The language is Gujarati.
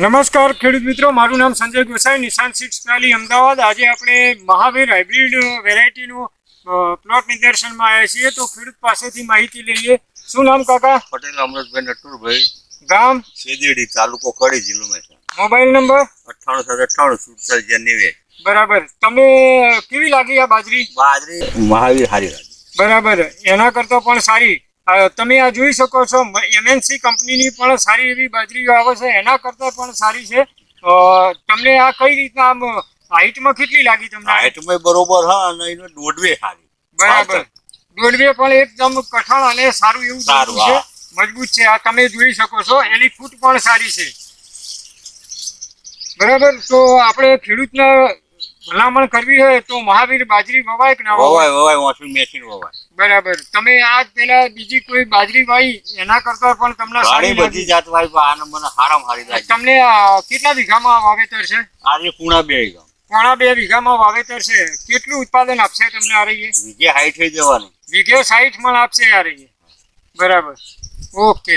નમસ્કાર ખેડૂત મિત્રો. મારું નામ સંજય ગોસાઈ નિશાન સીડ્સ પ્રાલી અમદાવાદ. આજે આપણે મહાવીર હાઇબ્રિડ વેરાયટીનું પ્લોટ નિદર્શનમાં આવ્યા છીએ. તો ખેડૂત પાસેથી માહિતી લઈએ. શું નામ કાકા? પટેલ અમૃતભાઈ નટુરભાઈ. ગામ? સેદેડી તાલુકો કડી જિલ્લો મહેસાણા મોબાઈલ નંબર? અઠ્ઠાણું સાત અઠ્ઠાણું સુડતાલીસ હજાર નેવે બરાબર. તમે કેવી લાગી આ બાજરી? બાજરી મહાવીર હારી લાગી. બરાબર. એના કરતાં પણ સારી. તમે આ જોઈ શકો છો એમએનસી કંપનીની પણ સારી એવી બાજરીઓ આવે છે એના કરતાં પણ સારી છે. તમને આ કઈ રીતના આમ હાઈટમાં કેટલી લાગી તમને? હાઈટમાં બરોબર હા અને એને દોડવે સારી. બરાબર. દોડવે પણ એકદમ કઠણ અને સારું એવું સારું, છે. મજબૂત છે આ તમે જોઈ શકો છો એની ફૂટ પણ સારી છે. બરાબર તો આપણે ખેડૂતને ભલામણ કરવી હોય તો મહાવીર બાજરી વવાય કે ના વવાય? વવાય વોશિંગ મશીન વવાય. બરાબર. તમે આ પેલા બીજી કોઈ બાજરી વાવી એના કરતા પણ તમને સારી બધી જાત વાવી પણ આને મને હારામ હારી લાગી. તમને કેટલા વીઘામાં વાવેતર છે? આજે પૂણા બે વીઘા. પોણા બે વીઘામાં વાવેતર છે. કેટલું ઉત્પાદન આપશે તમને આ રહીએ? વીઘે હાઈટ થઈ જવાની વીઘે સાઈઠ મણ આપશે આ રહીએ. બરાબર. ઓકે.